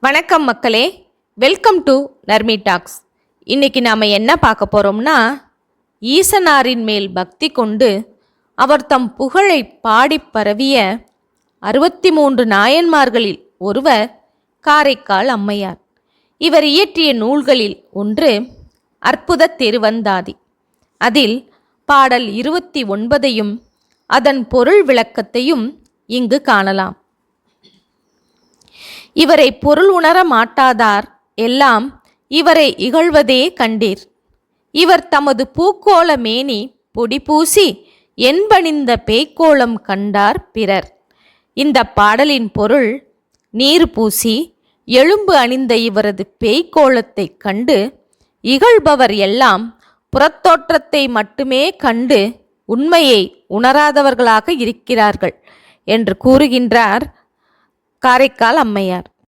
வணக்கம் மக்களே. Welcome to Narmi tax இன்னைக்கு நாம் என்ன பார்க்க போகிறோம்னா ஈசனாரின் மேல் பக்தி கொண்டு அவர் தம் புகழை பாடிப் பரவிய அறுபத்தி மூன்று நாயன்மார்களில் ஒருவர் காரைக்கால் அம்மையார். இவர் இயற்றிய நூல்களில் ஒன்று அற்புத திருவந்தாதி. அதில் பாடல் இருபத்தி ஒன்பதையும் அதன் பொருள் விளக்கத்தையும் இங்கு காணலாம். இவரை பொருள் உணர மாட்டாதார். எல்லாம் இவரை இகழ்வதே கண்டீர். இவர் தமது பூக்கோள மேனி பொடி பூசி என்பணிந்த பேய்க்கோளம் கண்டார் பிறர். இந்த பாடலின் பொருள் நீர் பூசி எலும்பு அணிந்த இவரது பேய்க்கோளத்தைக் கண்டு இகழ்பவர் எல்லாம் புறத்தோற்றத்தை மட்டுமே கண்டு உண்மையை உணராதவர்களாக இருக்கிறார்கள் என்று கூறுகின்றார் காரைக்கால் அம்மையார்